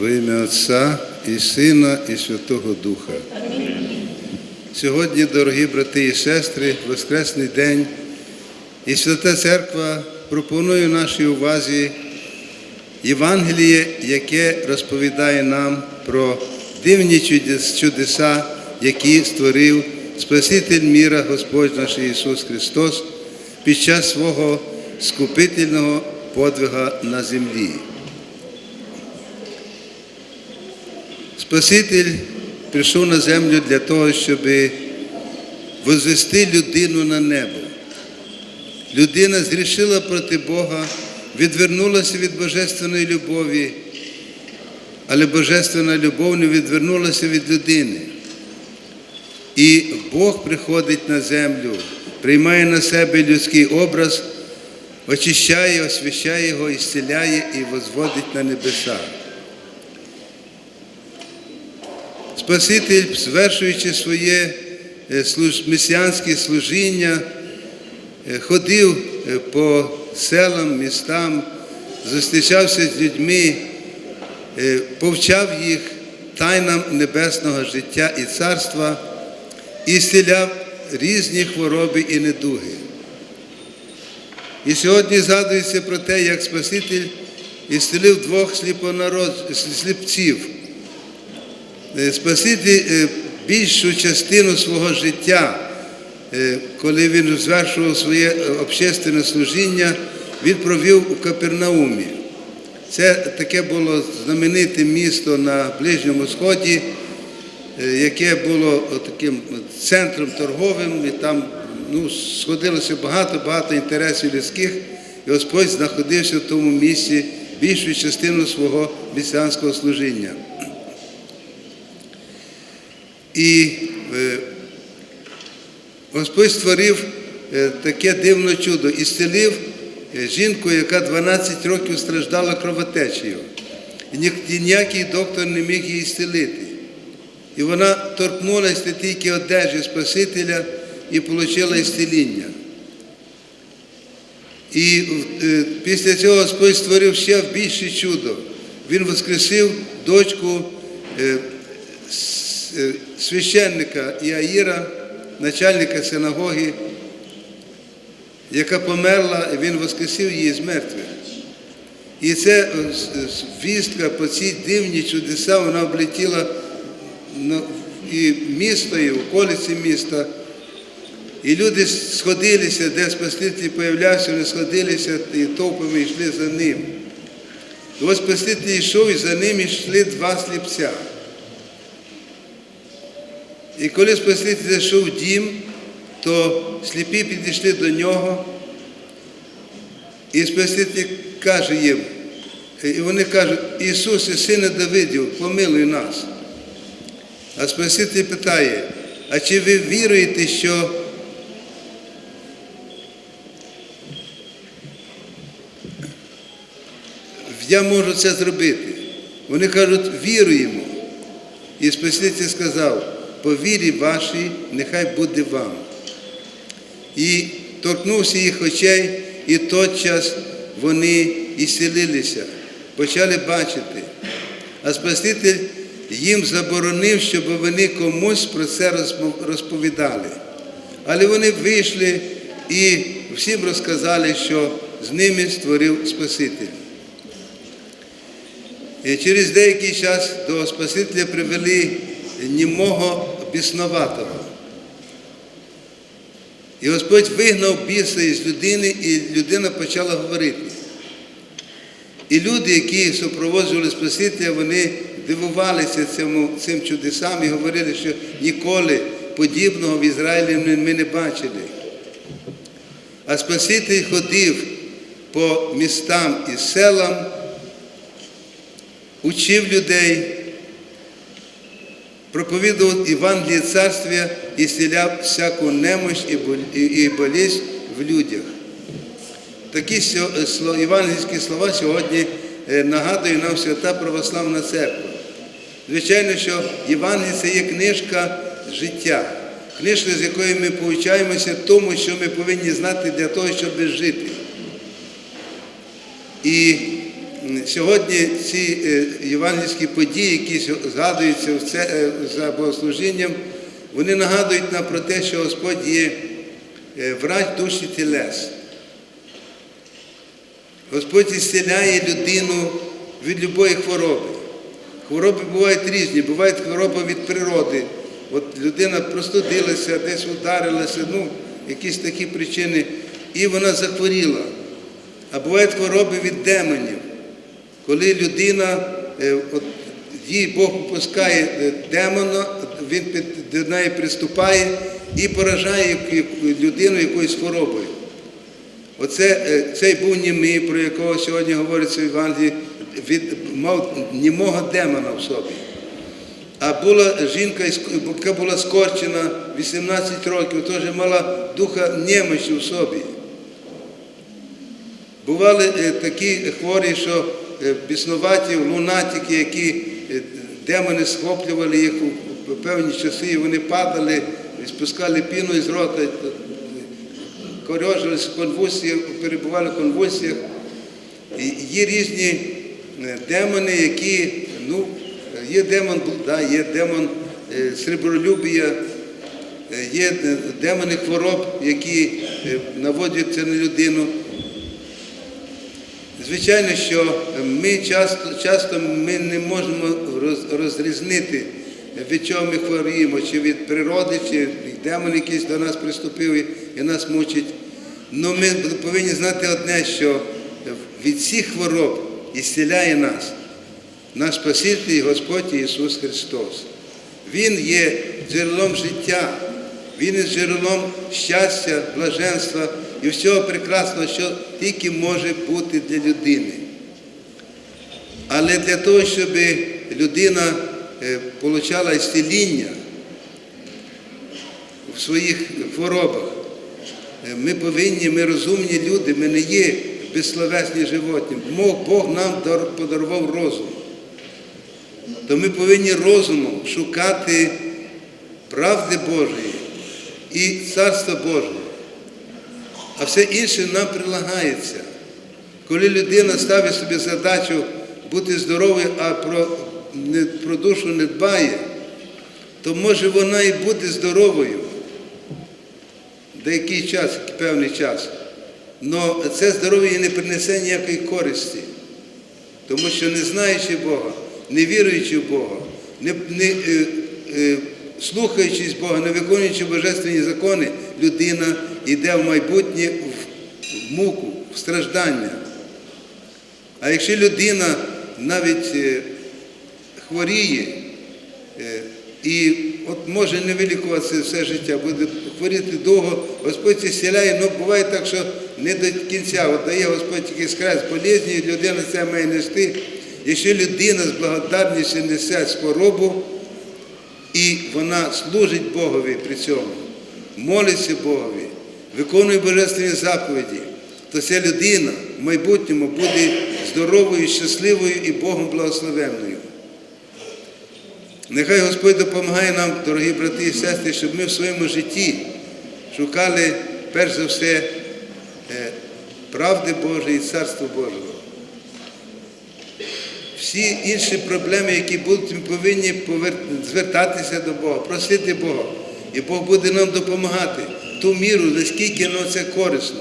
Во ім'я Отця і Сина, і Святого Духа. Сьогодні, дорогі брати і сестри, Воскресний день, і Свята Церква пропонує нашій увазі Євангеліє, яке розповідає нам про дивні чудеса, які створив Спаситель міра Господь наш Ісус Христос під час свого скупительного подвига на землі. Спаситель прийшов на землю для того, щоб возвести людину на небо. Людина згрішила проти Бога, відвернулася від божественної любові, але божественна любов не відвернулася від людини. І Бог приходить на землю, приймає на себе людський образ, очищає, освящає його, ісціляє і возводить на небеса. Спаситель, звершуючи своє е, месіанське служіння, е, ходив е, по селам, містам, зустрічався з людьми, повчав їх тайнам небесного життя і царства і зціляв різні хвороби і недуги. І сьогодні згадується про те, як Спаситель ісцелив двох сліпців. Е, Спаситель е, більшу частину свого життя, е, коли він звершував своє общественне служіння, він провів у Капернаумі. Це таке було знамените місто на Ближньому Сході, яке було таким центром торговим, і там ну, сходилося багато-багато інтересів людських, і Господь знаходився в тому місці більшу частину свого місіанського служіння. І е, Господь створив е, таке дивне чудо і зцілив е, жінку, яка 12 років страждала кровотечею. І ніякий доктор не міг її зцілити. І вона торкнулася тільки одежі Спасителя і отримала ісціління. І після цього Господь створив ще більше чудо. Він воскресив дочку священника Іаїра, начальника синагоги, яка померла, і він воскресив її з мертвих. І це е, с- вістка по цій дивні чудеса, вона облетіла і місто, і околиці міста. І люди сходилися, де Спаситель появлявся, вони сходилися і товпами йшли за ним. Ось Спаситель йшов, і за ним йшли два сліпця. І коли Спаситель зайшов в дім, то сліпі підійшли до нього, і Спаситель каже їм, і вони кажуть, Ісусе, сине Давидів, помилуй нас. А Спаситель питає, а чи ви віруєте, що я можу це зробити? Вони кажуть, віруємо. І Спаситель сказав, по вірі вашій нехай буде вам. І торкнувся їх очей, і тотчас вони ісцілилися, почали бачити. А Спаситель їм заборонив, щоб вони комусь про це розповідали. Але вони вийшли і всім розказали, що з ними створив Спаситель. І через деякий час до Спасителя привели німого біснуватого. І Господь вигнав біса із людини, і людина почала говорити. І люди, які супроводжували Спасителя, вони дивувалися цьому, цим чудесам і говорили, що ніколи подібного в Ізраїлі ми не бачили. А Спаситель ходив по містам і селам, учив людей, проповідував Євангеліє царствія і зціляв всяку немощ і бол- і- і болість в людях. Такі сьо- євангельські слова сьогодні е, нагадує нам свята православна церква. Звичайно, що Євангеліє це є книжка життя, книжка, з якої ми повчаємося тому, що ми повинні знати для того, щоб жити. І сьогодні ці е, євангельські події, які згадуються е, за богослужінням, вони нагадують нам про те, що Господь є е, врач душі тілес. Господь ісціляє людину від любої хвороби. Хвороби бувають різні, бувають хвороби від природи. От людина простудилася, десь ударилася, ну, якісь такі причини, і вона захворіла. А бувають хвороби від демонів, коли людина, е, от, їй Бог попускає е, демона, він до неї приступає і поражає людину якоюсь хворобою. Оце, е, цей був німий, про якого сьогодні говориться в Євангелії, від, мав німого демона в собі. А була жінка, яка була скорчена 18 років, теж мала духа немощі в собі. Бували такі хворі, що біснуваті, лунатики, які е, демони схоплювали їх у певні часи, і вони падали, спускали піну із рота, е, корьожилися в конвульсіях, перебували в конвульсіях. І Є різні е, демони, які, ну, є демон блуда, є демон е, сребролюбія, е, є е, демони хвороб, які е, наводяться на людину. Звичайно, що ми часто, часто ми не можемо розрізнити, від чого ми хворіємо, чи від природи, чи демон якийсь до нас приступив і, нас мучить. Ну ми повинні знати одне, що від всіх хвороб ісціляє нас наш Спаситель і Господь Ісус Христос. Він є джерелом життя, Він є джерелом щастя, блаженства і всього прекрасного, що тільки може бути для людини. Але для того, щоб людина е, отримала ісціління в своїх хворобах, е, ми повинні, ми розумні люди, ми не є безсловесні животні. Бог нам подарував розум. То ми повинні розумом шукати правди Божої і Царства Божого. А все інше нам прилагається. Коли людина ставить собі задачу бути здоровою, а про, не, про душу не дбає, то може вона і бути здоровою деякий час, певний час. Але це здоров'я їй не принесе ніякої користі. Тому що не знаючи Бога, не віруючи в Бога, не, не е, е, слухаючись Бога, не виконуючи божественні закони, людина йде в майбутнє в муку, в страждання. А якщо людина навіть е, хворіє е, і от може не вилікуватися все життя, буде хворіти довго, Господь зціляє, ну буває так, що не до кінця. От дає Господь тільки скрес болезні, і людина це має нести. Якщо людина з благодарністю несе хворобу, і вона служить Богові при цьому, молиться Богові, виконує божественні заповіді, то ця людина в майбутньому буде здоровою, щасливою і Богом благословенною. Нехай Господь допомагає нам, дорогі брати і сестри, щоб ми в своєму житті шукали перш за все е, правди Божої і Царства Божого. Всі інші проблеми, які будуть, ми повинні звертатися до Бога, просити Бога. І Бог буде нам допомагати ту міру, наскільки нам це корисно.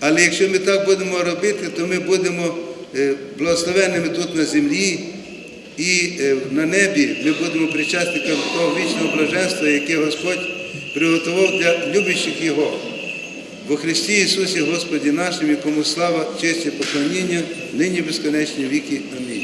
Але якщо ми так будемо робити, то ми будемо е, благословенними тут на землі і е, на небі ми будемо причасниками того вічного блаженства, яке Господь приготував для любящих Його. Во Христі Ісусі Господі нашим, якому слава, честь і поклоніння, нині безконечні віки. Амінь.